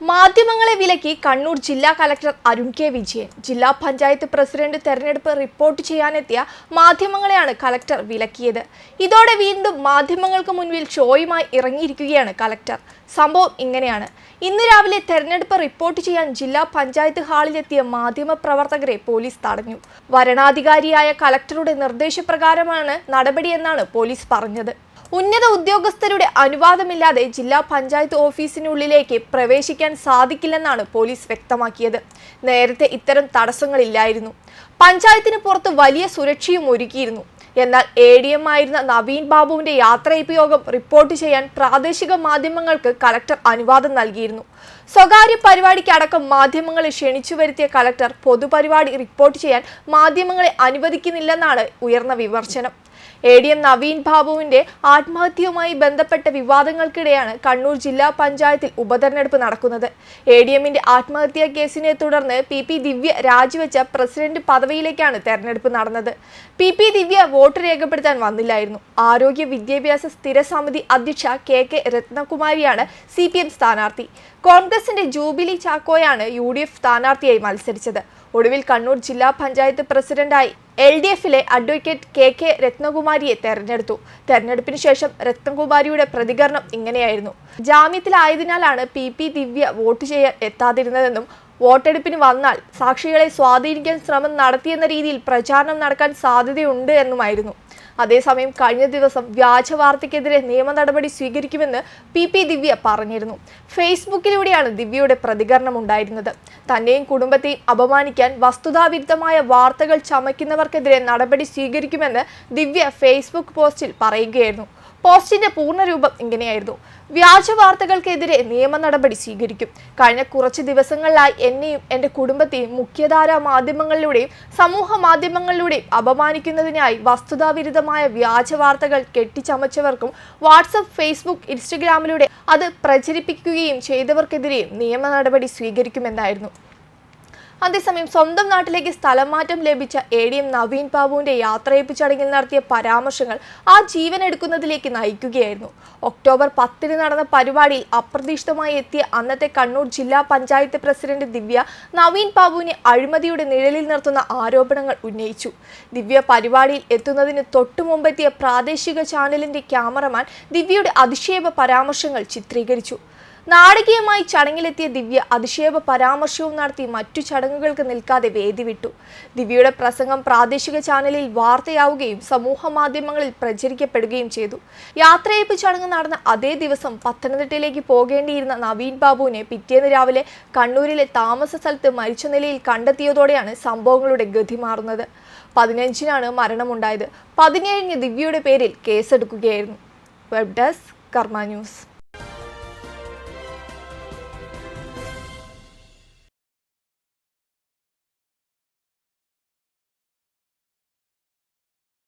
മാധ്യമങ്ങളെ വിലക്കി കണ്ണൂർ ജില്ലാ കലക്ടർ അരുൺ കെ വിജയൻ. ജില്ലാ പഞ്ചായത്ത് പ്രസിഡന്റ് തെരഞ്ഞെടുപ്പ് റിപ്പോർട്ട് ചെയ്യാനെത്തിയ മാധ്യമങ്ങളെയാണ് കലക്ടർ വിലക്കിയത്. ഇതോടെ വീണ്ടും മാധ്യമങ്ങൾക്ക് മുൻപിൽ ഷോയുമായി ഇറങ്ങിയിരിക്കുകയാണ് കലക്ടർ. സംഭവം ഇങ്ങനെയാണ്. ഇന്ന് രാവിലെ തെരഞ്ഞെടുപ്പ് റിപ്പോർട്ട് ചെയ്യാൻ ജില്ലാ പഞ്ചായത്ത് ഹാളിലെത്തിയ മാധ്യമ പ്രവർത്തകരെ പോലീസ് തടഞ്ഞു. വരണാധികാരിയായ കലക്ടറുടെ നിർദ്ദേശപ്രകാരമാണ് നടപടിയെന്നാണ് പോലീസ് പറഞ്ഞത്. ഉന്നത ഉദ്യോഗസ്ഥരുടെ അനുവാദമില്ലാതെ ജില്ലാ പഞ്ചായത്ത് ഓഫീസിനുള്ളിലേക്ക് പ്രവേശിക്കാൻ സാധിക്കില്ലെന്നാണ് പോലീസ് വ്യക്തമാക്കിയത്. നേരത്തെ ഇത്തരം തടസ്സങ്ങളില്ലായിരുന്നു. പഞ്ചായത്തിന് പുറത്ത് വലിയ സുരക്ഷയും ഒരുക്കിയിരുന്നു. എന്നാൽ എ ഡി എം ആയിരുന്ന നവീൻ ബാബുവിന്റെ യാത്രയപ്പ് റിപ്പോർട്ട് ചെയ്യാൻ പ്രാദേശിക മാധ്യമങ്ങൾക്ക് കളക്ടർ അനുവാദം നൽകിയിരുന്നു. സ്വകാര്യ പരിപാടിക്കടക്കം മാധ്യമങ്ങളെ ക്ഷണിച്ചു വരുത്തിയ കളക്ടർ പൊതുപരിപാടി റിപ്പോർട്ട് ചെയ്യാൻ മാധ്യമങ്ങളെ അനുവദിക്കുന്നില്ലെന്നാണ് ഉയർന്ന വിമർശനം. എ ഡി എം നവീൻ ബാബുവിന്റെ ആത്മഹത്യയുമായി ബന്ധപ്പെട്ട വിവാദങ്ങൾക്കിടെയാണ് കണ്ണൂർ ജില്ലാ പഞ്ചായത്തിൽ ഉപതെരഞ്ഞെടുപ്പ് നടക്കുന്നത്. എ ഡി എമ്മിന്റെ ആത്മഹത്യാ കേസിനെ തുടർന്ന് പി പി ദിവ്യ രാജിവെച്ച പ്രസിഡന്റ് പദവിയിലേക്കാണ് തെരഞ്ഞെടുപ്പ് നടന്നത്. പി പി ദിവ്യ വോട്ട് രേഖപ്പെടുത്താൻ വന്നില്ലായിരുന്നു. ആരോഗ്യ വിദ്യാഭ്യാസ സ്ഥിര സമിതി അധ്യക്ഷ കെ കെ രത്നകുമാരിയാണ് സി പി എം സ്ഥാനാർത്ഥി. കോൺഗ്രസിന്റെ ജൂബിലി ചാക്കോയാണ് യു ഡി എഫ് സ്ഥാനാർത്ഥിയായി മത്സരിച്ചത്. ഒടുവിൽ കണ്ണൂർ ജില്ലാ പഞ്ചായത്ത് പ്രസിഡന്റായി എൽ ഡി എഫിലെ അഡ്വക്കേറ്റ് കെ കെ രത്നകുമാരിയെ തെരഞ്ഞെടുത്തു. തെരഞ്ഞെടുപ്പിന് ശേഷം രത്നകുമാരിയുടെ പ്രതികരണം ഇങ്ങനെയായിരുന്നു. ജാമ്യത്തിലായതിനാലാണ് പി പി ദിവ്യ വോട്ട് ചെയ്യാൻ എത്താതിരുന്നതെന്നും വോട്ടെടുപ്പിന് വന്നാൽ സാക്ഷികളെ സ്വാധീനിക്കാൻ ശ്രമം നടത്തിയെന്ന രീതിയിൽ പ്രചാരണം നടക്കാൻ സാധ്യതയുണ്ട് എന്നുമായിരുന്നു. അതേസമയം കഴിഞ്ഞ ദിവസം വ്യാജ വാർത്തയ്ക്കെതിരെ നിയമ നടപടി സ്വീകരിക്കുമെന്ന് പി പി ദിവ്യ പറഞ്ഞിരുന്നു. ഫേസ്ബുക്കിലൂടെയാണ് ദിവ്യയുടെ പ്രതികരണം ഉണ്ടായിരുന്നത്. തന്നെയും കുടുംബത്തെയും അപമാനിക്കാൻ വസ്തുതാവിരുദ്ധമായ വാർത്തകൾ ചമയ്ക്കുന്നവർക്കെതിരെ നടപടി സ്വീകരിക്കുമെന്ന് ദിവ്യ ഫേസ്ബുക്ക് പോസ്റ്റിൽ പറയുകയായിരുന്നു. പോസ്റ്റിന്റെ പൂർണരൂപം ഇങ്ങനെയായിരുന്നു. വ്യാജ വാർത്തകൾക്കെതിരെ നിയമ നടപടി സ്വീകരിക്കും. കഴിഞ്ഞ കുറച്ച് ദിവസങ്ങളിലായി എന്നെയും എന്റെ കുടുംബത്തെയും മുഖ്യധാരാ മാധ്യമങ്ങളിലൂടെയും സമൂഹ മാധ്യമങ്ങളിലൂടെയും അപമാനിക്കുന്നതിനായി വസ്തുതാവിരുദ്ധമായ വ്യാജ വാർത്തകൾ കെട്ടിച്ചമച്ചവർക്കും വാട്സപ്പ് ഫേസ്ബുക്ക് ഇൻസ്റ്റഗ്രാമിലൂടെ അത് പ്രചരിപ്പിക്കുകയും ചെയ്തവർക്കെതിരെയും നിയമ നടപടി സ്വീകരിക്കുമെന്നായിരുന്നു. അതേസമയം സ്വന്തം നാട്ടിലേക്ക് സ്ഥലം മാറ്റം ലഭിച്ച എ ഡി എം നവീൻ ബാബുവിന്റെ യാത്രയപ്പ് ചടങ്ങിൽ നടത്തിയ പരാമർശങ്ങൾ ആ ജീവൻ എടുക്കുന്നതിലേക്ക് നയിക്കുകയായിരുന്നു. ഒക്ടോബർ പത്തിന് നടന്ന പരിപാടിയിൽ അപ്രതീക്ഷിതമായി എത്തിയ അന്നത്തെ കണ്ണൂർ ജില്ലാ പഞ്ചായത്ത് പ്രസിഡന്റ് ദിവ്യ നവീൻ ബാബുവിനെ അഴിമതിയുടെ നിഴലിൽ നിർത്തുന്ന ആരോപണങ്ങൾ ഉന്നയിച്ചു. ദിവ്യ പരിപാടിയിൽ എത്തുന്നതിന് തൊട്ടു മുമ്പെത്തിയ പ്രാദേശിക ചാനലിന്റെ ക്യാമറമാൻ ദിവ്യയുടെ അധിക്ഷേപ പരാമർശങ്ങൾ ചിത്രീകരിച്ചു. നാടകീയമായി ചടങ്ങിലെത്തിയ ദിവ്യ അധിക്ഷേപ പരാമർശവും നടത്തി മറ്റു ചടങ്ങുകൾക്ക് നിൽക്കാതെ വേദി വിട്ടു. ദിവ്യയുടെ പ്രസംഗം പ്രാദേശിക ചാനലിൽ വാർത്തയാവുകയും സമൂഹ മാധ്യമങ്ങളിൽ പ്രചരിക്കപ്പെടുകയും ചെയ്തു. യാത്രയപ്പ് ചടങ്ങ് നടന്ന അതേ ദിവസം പത്തനംതിട്ടയിലേക്ക് പോകേണ്ടിയിരുന്ന നവീൻ ബാബുവിനെ പിറ്റേന്ന് രാവിലെ കണ്ണൂരിലെ താമസ സ്ഥലത്ത് മരിച്ച നിലയിൽ കണ്ടെത്തിയതോടെയാണ് സംഭവങ്ങളുടെ ഗതി മാറുന്നത്. പതിനഞ്ചിനാണ് മരണമുണ്ടായത്. പതിനേഴിന് ദിവ്യയുടെ പേരിൽ കേസെടുക്കുകയായിരുന്നു. Web desk Karma news.